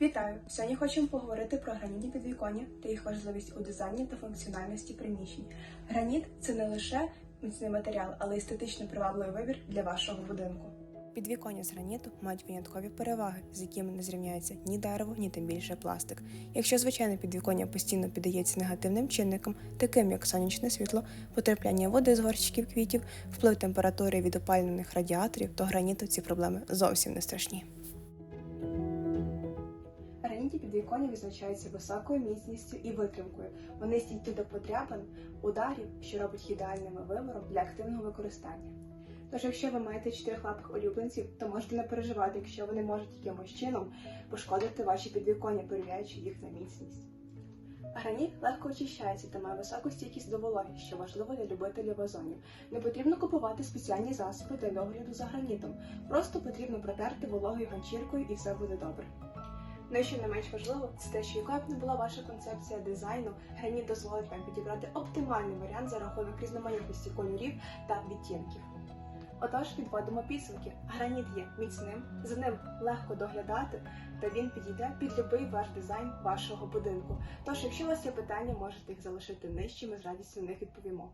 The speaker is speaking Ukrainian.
Вітаю! Сьогодні хочемо поговорити про гранітні підвіконня та їх важливість у дизайні та функціональності приміщень. Граніт це не лише міцний матеріал, але й естетично привабливий вибір для вашого будинку. Підвіконня з граніту мають виняткові переваги, з якими не зрівняється ні дерево, ні тим більше пластик. Якщо звичайне підвіконня постійно піддається негативним чинникам, таким як сонячне світло, потрапляння води з горщиків квітів, вплив температури від опалюваних радіаторів, то граніту ці проблеми зовсім не страшні. Гранітні підвіконня відзначаються високою міцністю і витримкою. Вони стійкі до подряпин, ударів, що робить їх ідеальним вибором для активного використання. Тож, якщо ви маєте чотирихлапих улюбленців, то можете не переживати, якщо вони можуть якимось чином пошкодити ваші підвіконня, перевіряючи їх на міцність. Граніт легко очищається та має високу стійкість до вологи, що важливо для любителів вазонів. Не потрібно купувати спеціальні засоби для догляду за гранітом. Просто потрібно протерти вологою ганчіркою і все буде добре. Ну і що не менш важливо, це те, що якою б не була ваша концепція дизайну, граніт дозволить вам підібрати оптимальний варіант за рахунок різноманітності кольорів та відтінків. Отож, підводимо підсумки. Граніт є міцним, за ним легко доглядати, та він підійде під любий ваш дизайн вашого будинку. Тож, якщо у вас є питання, можете їх залишити нижче, ми з радістю на них відповімо.